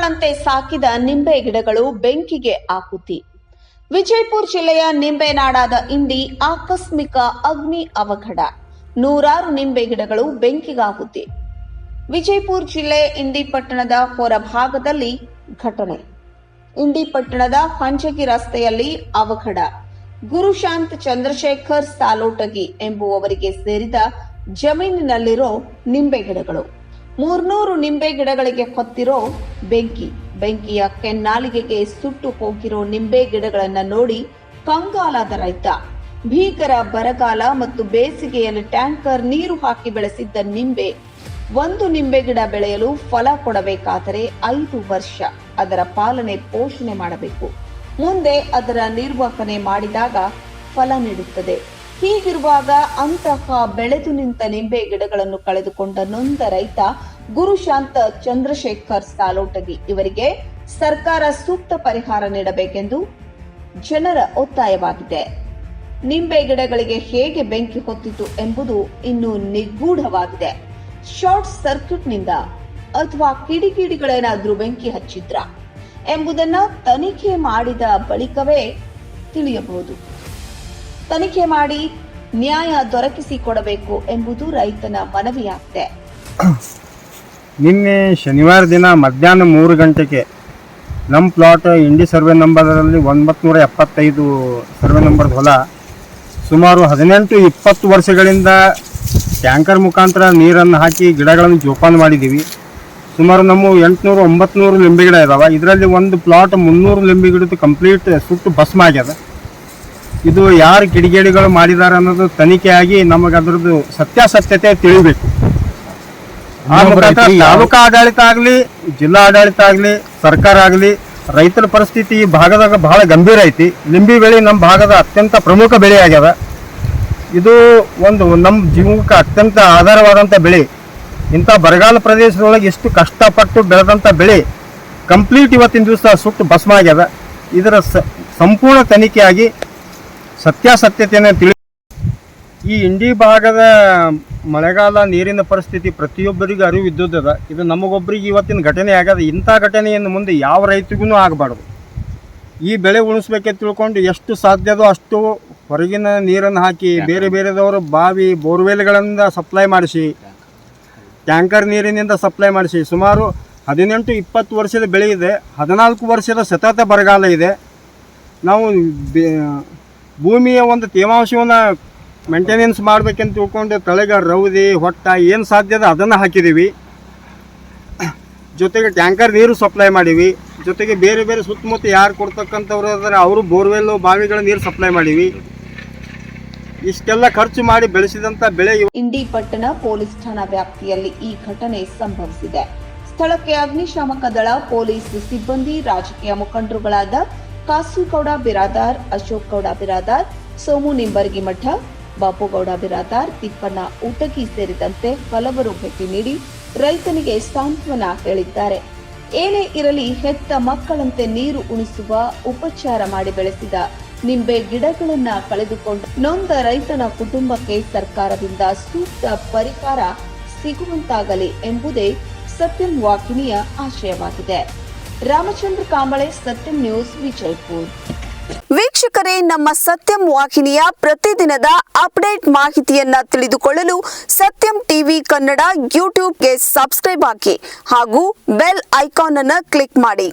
ಮಕ್ಕಳಂತೆ ಸಾಕಿದ ನಿಂಬೆ ಗಿಡಗಳು ಬೆಂಕಿಗೆ ಆಹುತಿ. ವಿಜಯಪುರ ಜಿಲ್ಲೆಯ ನಿಂಬೆ ನಾಡಾದ ಇಂಡಿ ಆಕಸ್ಮಿಕ ಅಗ್ನಿ ಅವಘಡ. ನೂರಾರು ನಿಂಬೆ ಗಿಡಗಳು ಬೆಂಕಿಗಾಹುತಿ ವಿಜಯಪುರ ಜಿಲ್ಲೆ ಇಂಡಿ ಪಟ್ಟಣದ ಹೊರಭಾಗದಲ್ಲಿ ಘಟನೆ. ಇಂಡಿ ಪಟ್ಟಣದ ಹಂಚಗಿ ರಸ್ತೆಯಲ್ಲಿ ಅವಘಡ. ಗುರುಶಾಂತ್ ಚಂದ್ರಶೇಖರ್ ಸಾಲೋಟಗಿ ಎಂಬುವವರಿಗೆ ಸೇರಿದ ಜಮೀನಿನಲ್ಲಿರೋ ನಿಂಬೆ ಗಿಡಗಳು. ಮೂರ್ನೂರು ನಿಂಬೆ ಗಿಡಗಳಿಗೆ ಹೊತ್ತಿರೋ ಬೆಂಕಿ. ಬೆಂಕಿಯ ಕೆನ್ನಾಲಿಗೆಗೆ ಸುಟ್ಟು ಹೋಗಿರೋ ನಿಂಬೆ ಗಿಡಗಳನ್ನ ನೋಡಿ ಕಂಗಾಲಾದ ರೈತ. ಭೀಕರ ಬರಗಾಲ ಮತ್ತು ಬೇಸಿಗೆಯಲ್ಲಿ ಟ್ಯಾಂಕರ್ ನೀರು ಹಾಕಿ ಬೆಳೆಸಿದ್ದ ನಿಂಬೆ ಒಂದು ನಿಂಬೆ ಗಿಡ ಬೆಳೆಯಲು ಫಲ ಕೊಡಬೇಕಾದರೆ ಐದು ವರ್ಷ ಅದರ ಪಾಲನೆ ಪೋಷಣೆ ಮಾಡಬೇಕು. ಮುಂದೆ ಅದರ ನಿರ್ವಹಣೆ ಮಾಡಿದಾಗ ಫಲ ನೀಡುತ್ತದೆ. ಹೀಗಿರುವಾಗ ಅಂತಹ ಬೆಳೆದು ನಿಂತ ನಿಂಬೆ ಗಿಡಗಳನ್ನು ಕಳೆದುಕೊಂಡ ನೊಂದ ರೈತ ಗುರುಶಾಂತ ಚಂದ್ರಶೇಖರ್ ಸಾಲೋಟಗಿ ಇವರಿಗೆ ಸರ್ಕಾರ ಸೂಕ್ತ ಪರಿಹಾರ ನೀಡಬೇಕೆಂದು ಜನರ ಒತ್ತಾಯವಾಗಿದೆ. ನಿಂಬೆ ಗಿಡಗಳಿಗೆ ಹೇಗೆ ಬೆಂಕಿ ಹೊತ್ತಿತು ಎಂಬುದು ಇನ್ನು ನಿಗೂಢವಾಗಿದೆ. ಶಾರ್ಟ್ ಸರ್ಕ್ಯೂಟ್ನಿಂದ ಅಥವಾ ಕಿಡಿಕಿಡಿಗಳೇನಾದ್ರೂ ಬೆಂಕಿ ಹಚ್ಚಿದ್ರ ಎಂಬುದನ್ನ ತನಿಖೆ ಮಾಡಿದ ಬಳಿಕವೇ ತಿಳಿಯಬಹುದು. ತನಿಖೆ ಮಾಡಿ ನ್ಯಾಯ ದೊರಕಿಸಿಕೊಡಬೇಕು ಎಂಬುದು ರೈತನ ಮನವಿಯಾಗಿದೆ. ನಿನ್ನೆ ಶನಿವಾರ ದಿನ ಮಧ್ಯಾಹ್ನ ಮೂರು ಗಂಟೆಗೆ ನಮ್ಮ ಪ್ಲಾಟ್ ಇಂಡಿ ಸರ್ವೆ ನಂಬರಲ್ಲಿ ಒಂಬತ್ತು ಎಪ್ಪತ್ತೈದು ಸರ್ವೆ ನಂಬರ್ದ ಹೊಲ ಸುಮಾರು ಹದಿನೆಂಟು ಇಪ್ಪತ್ತು ವರ್ಷಗಳಿಂದ ಟ್ಯಾಂಕರ್ ಮುಖಾಂತರ ನೀರನ್ನು ಹಾಕಿ ಗಿಡಗಳನ್ನು ಜೋಪಾನ ಮಾಡಿದ್ದೀವಿ. ಸುಮಾರು ನಮ್ಮ ಎಂಟುನೂರು ಒಂಬತ್ತು ಲಿಂಬೆ ಗಿಡ ಇದಾವೆ. ಇದರಲ್ಲಿ ಒಂದು ಪ್ಲಾಟ್ ಮುನ್ನೂರು ಲಿಂಬೆ ಗಿಡದ ಕಂಪ್ಲೀಟ್ ಸುಟ್ಟು ಭಸ್ಮ ಆಗ್ಯದ. ಇದು ಯಾರು ಕಿಡಿಗೇಡಿಗಳು ಮಾಡಿದ್ದಾರೆ ಅನ್ನೋದು ತನಿಖೆಯಾಗಿ ನಮಗೆ ಅದರದ್ದು ಸತ್ಯಾಸತ್ಯತೆ ತಿಳಿಬೇಕು. ಆ ಮುಖಾಂತರ ತಾಲೂಕಾ ಆಡಳಿತ ಆಗಲಿ ಜಿಲ್ಲಾ ಆಡಳಿತ ಆಗಲಿ ಸರ್ಕಾರ ಆಗಲಿ ರೈತರ ಪರಿಸ್ಥಿತಿ ಈ ಭಾಗದಾಗ ಬಹಳ ಗಂಭೀರ ಐತಿ. ಲಿಂಬಿ ಬೆಳೆ ನಮ್ಮ ಭಾಗದ ಅತ್ಯಂತ ಪ್ರಮುಖ ಬೆಳೆ ಆಗ್ಯದ. ಇದು ಒಂದು ನಮ್ಮ ಜೀವಕ್ಕೆ ಅತ್ಯಂತ ಆಧಾರವಾದಂಥ ಬೆಳೆ. ಇಂಥ ಬರಗಾಲ ಪ್ರದೇಶದೊಳಗೆ ಎಷ್ಟು ಕಷ್ಟಪಟ್ಟು ಬೆಳೆದಂಥ ಬೆಳೆ ಕಂಪ್ಲೀಟ್ ಇವತ್ತಿನ ದಿವಸ ಸುಟ್ಟು ಭಸ್ಮ ಆಗ್ಯದ. ಇದರ ಸಂಪೂರ್ಣ ತನಿಖೆಯಾಗಿ ಸತ್ಯಾಸತ್ಯತೆಯನ್ನು ತಿಳಿ ಈ ಇಂಡಿ ಭಾಗದ ಮಳೆಗಾಲ ನೀರಿನ ಪರಿಸ್ಥಿತಿ ಪ್ರತಿಯೊಬ್ಬರಿಗೂ ಅರಿವು ಇದ್ದುದದ ಇದು ನಮಗೊಬ್ಬರಿಗೆ ಇವತ್ತಿನ ಘಟನೆ ಆಗದ ಇಂಥ ಘಟನೆಯನ್ನು ಮುಂದೆ ಯಾವ ರೈತರಿಗೂ ಆಗಬಾರ್ದು. ಈ ಬೆಳೆ ಉಳಿಸ್ಬೇಕೆ ತಿಳ್ಕೊಂಡು ಎಷ್ಟು ಸಾಧ್ಯದೋ ಅಷ್ಟು ಹೊರಗಿನ ನೀರನ್ನು ಹಾಕಿ ಬೇರೆ ಬೇರೆದವರು ಬಾವಿ ಬೋರ್ವೆಲ್ಗಳಿಂದ ಸಪ್ಲೈ ಮಾಡಿಸಿ ಟ್ಯಾಂಕರ್ ನೀರಿನಿಂದ ಸಪ್ಲೈ ಮಾಡಿಸಿ. ಸುಮಾರು ಹದಿನೆಂಟು ಇಪ್ಪತ್ತು ವರ್ಷದ ಬೆಳೆ ಇದೆ. ಹದಿನಾಲ್ಕು ವರ್ಷದ ಸತತ ಬರಗಾಲ ಇದೆ. ನಾವು ಭೂಮಿಯ ಒಂದು ತೇವಾಂಶವನ್ನು ಮೇಂಟೆನೆನ್ಸ್ ಮಾಡ್ಬೇಕಂತ ತಿಳ್ಕೊಂಡು ತಳೆಗ ರೌದಿ, ಹೊಟ್ಟ ಏನು ಸಾಧ್ಯದ ಅದನ್ನು ಹಾಕಿದ್ದೀವಿ ಜೊತೆಗೆ ಟ್ಯಾಂಕರ್ ನೀರು ಸಪ್ಲೈ ಮಾಡೀವಿ. ಜೊತೆಗೆ ಬೇರೆ ಬೇರೆ ಸುತ್ತಮುತ್ತ ಯಾರು ಕೊಡ್ತಕ್ಕಂಥವ್ರು ಅದರ ಅವರು ಬೋರ್ವೆಲ್ಲು, ಬಾವಿಗಳ ನೀರು ಸಪ್ಲೈ ಮಾಡೀವಿ. ಇಷ್ಟೆಲ್ಲ ಖರ್ಚು ಮಾಡಿ ಬೆಳೆಸಿದಂತ ಬೆಳೆ ಇಂಡಿ ಪಟ್ಟಣ ಪೊಲೀಸ್ ಠಾಣಾ ವ್ಯಾಪ್ತಿಯಲ್ಲಿ ಈ ಘಟನೆ ಸಂಭವಿಸಿದೆ. ಸ್ಥಳಕ್ಕೆ ಅಗ್ನಿಶಾಮಕ ದಳ, ಪೊಲೀಸ್ ಸಿಬ್ಬಂದಿ, ರಾಜಕೀಯ ಮುಖಂಡರುಗಳಾದ ಕಾಸುಗೌಡ ಬಿರಾದಾರ್ ಅಶೋಕ್ ಗೌಡ ಬಿರಾದಾರ್, ಸೋಮು ನಿಂಬರ್ಗಿ ಮಠ, ಬಾಪುಗೌಡ ಬಿರಾದಾರ್, ತಿಪ್ಪಣ್ಣ ಊಟಕಿ ಸೇರಿದಂತೆ ಹಲವರು ಭೇಟಿ ನೀಡಿ ರೈತನಿಗೆ ಸಾಂತ್ವನ ಹೇಳಿದ್ದಾರೆ. ಏನೇ ಇರಲಿ ಹೆತ್ತ ಮಕ್ಕಳಂತೆ ನೀರು ಉಣಿಸುವ ಉಪಚಾರ ಮಾಡಿ ಬೆಳೆಸಿದ ನಿಂಬೆ ಗಿಡಗಳನ್ನ ಕಳೆದುಕೊಂಡು ನೊಂದ ರೈತನ ಕುಟುಂಬಕ್ಕೆ ಸರ್ಕಾರದಿಂದ ಸೂಕ್ತ ಪರಿಹಾರ ಸಿಗುವಂತಾಗಲಿ ಎಂಬುದೇ ಸತ್ಯಂ ವಾಹಿನಿಯ ಆಶಯವಾಗಿದೆ. ರಾಮಚಂದ್ರ ಕಾಂಬಳೆ, ಸತ್ಯಂ ನ್ಯೂಸ್, ವಿಜಯಪುರ. ವೀಕ್ಷಕರೇ, ನಮ್ಮ ಸತ್ಯಂ ವಾಹಿನಿಯ ಪ್ರತಿದಿನದ ಅಪ್ಡೇಟ್ ಮಾಹಿತಿಯನ್ನ ತಿಳಿದುಕೊಳ್ಳಲು ಸತ್ಯಂ ಟಿವಿ ಕನ್ನಡ ಯೂಟ್ಯೂಬ್ಗೆ ಸಬ್ಸ್ಕ್ರೈಬ್ ಹಾಕಿ ಹಾಗೂ ಬೆಲ್ ಐಕಾನ್ ಅನ್ನು ಕ್ಲಿಕ್ ಮಾಡಿ.